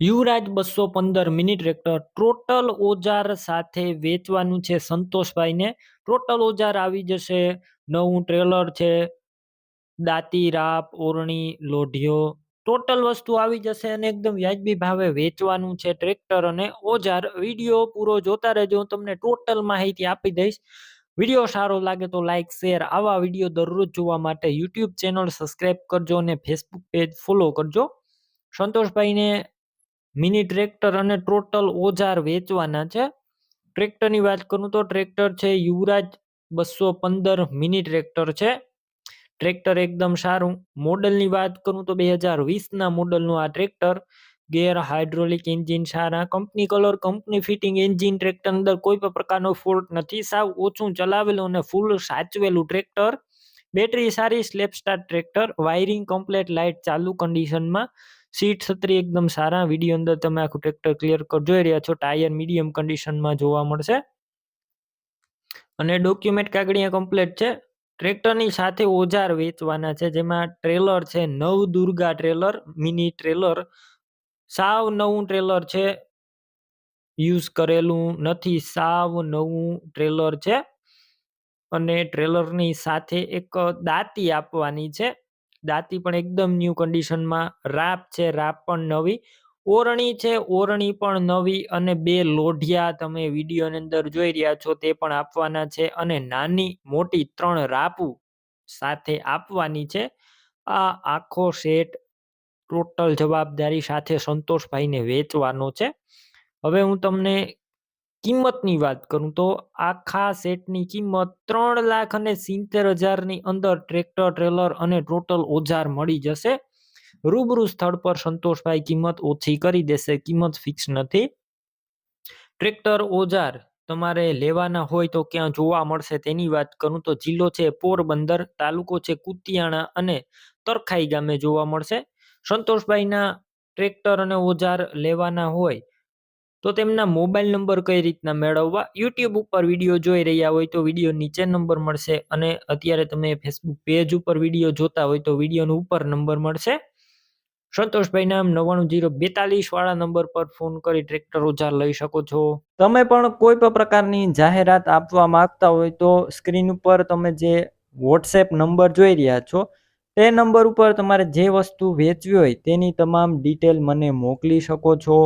યુવરાજ બસો પંદર mini tractor total ઓજાર સાથે વેચવાનું છે સંતોષભાઈને. ટોટલ ઓજાર આવી જશે. નવું ટ્રેલર છે. દાંતી, રાપ, ઓરણી, લોઢિયો. ટોટલ વસ્તુ આવી જશે અને એકદમ વ્યાજબી ભાવે વેચવાનું છે ટ્રેક્ટર અને ઓજાર. વીડિયો પૂરો જોતા રહેજો. હું તમને ટોટલ માહિતી આપી દઈશ. વીડિયો સારો લાગે તો લાઇક શેર, આવા વીડિયો દરરોજ જોવા માટે યુટ્યુબ ચેનલ સબસ્ક્રાઈબ કરજો અને ફેસબુક પેજ ફોલો કરજો. સંતોષભાઈને મિની ટ્રેક્ટર અને ટોટલ ઓજાર વેચવાના છે. ટ્રેક્ટરની વાત કરું તો ટ્રેક્ટર છે યુવરાજ બસો પંદર મિની ટ્રેક્ટર છે. ટ્રેક્ટર એકદમ સારું. મોડલની વાત કરું તો બે હજાર વીસના મોડલનું આ ટ્રેક્ટર. ગેર હાઇડ્રોલિક એન્જિન સારા. Company colour, company fitting engine tractor અંદર કોઈ પણ પ્રકારનો ફોલ્ટ નથી. સાવ ઓછું ચલાવેલું અને ફૂલ સાચવેલું ટ્રેક્ટર. બેટરી સારી self start tractor, wiring complete light ચાલુ કન્ડિશનમાં. સીટ છત્રી એકદમ સારા, વીડિયો અંદર તમે આખું ટ્રેક્ટર ક્લિયર કર, જોઈ રહ્યા છો, ટાયર મીડિયમ કન્ડિશનમાં જોવા મળશે. અને ડોક્યુમેન્ટ કાગળિયા કમ્પ્લેટ છે. ટ્રેક્ટરની સાથે ઓજાર વેચવાના છે, જેમાં ટ્રેલર છે, નવ દુર્ગા ટ્રેલર, મિની ટ્રેલર. સાવ નવું ટ્રેલર છે, યુઝ કરેલું નથી, સાવ નવું ટ્રેલર છે. અને ટ્રેલરની સાથે એક દાંતી આપવાની છે. દાંતી પણ એકદમ ન્યૂ કન્ડિશનમાં, રાપ છે, રાપ પણ નવી. ઓરણી છે, ઓરણી પણ નવી અને બે લોઢિયા તમે વિડીયોની અંદર જોઈ રહ્યા છો તે પણ આપવાના છે અને નાની મોટી ત્રણ રાપુ સાથે આપવાની છે. આ આખો સેટ ટોટલ જવાબદારી સાથે સંતોષભાઈને વેચવાનો છે. હવે હું તમને કિંમતની વાત કરું તો આખા સેટની કિંમત ત્રણ લાખ અને સિત્તેર હજારની અંદર ટ્રેક્ટર, ટ્રેલર અને ટોટલ ઓજાર મળી જશે. રૂબરૂ સ્થળ પર સંતોષભાઈ કિંમત ઓછી કરી દેશે, કિંમત ફિક્સ નથી. ટ્રેક્ટર, ઓજાર તમારે લેવાના હોય તો ક્યાં જોવા મળશે તેની વાત કરું તો જિલ્લો છે પોરબંદર, તાલુકો છે કુતિયાણા અને તરખાઈ ગામે જોવા મળશે. સંતોષભાઈના ટ્રેક્ટર અને ઓજાર લેવાના હોય તો તેમના મોબાઈલ નંબર કઈ રીતના મેળવવા? યુટ્યુબ ઉપર વીડિયો જોઈ રહ્યા હોય તો વીડિયો નીચે નંબર મળશે અને અત્યારે તમે ફેસબુક પેજ ઉપર વીડિયો જોતા હોય તો વિડીયોનો ઉપર નંબર મળશે. સંતોષભાઈ નામ નવ્વાણું જીરો બેતાલીસ વાળા નંબર પર ફોન કરી ટ્રેક્ટર ઓજાર લઈ શકો છો. તમે પણ કોઈ પણ પ્રકારની જાહેરાત આપવા માંગતા હોય તો સ્ક્રીન ઉપર તમે જે વોટ્સએપ નંબર જોઈ રહ્યા છો, તે નંબર ઉપર તમારે જે વસ્તુ વેચવી હોય તેની તમામ ડિટેલ મને મોકલી શકો છો.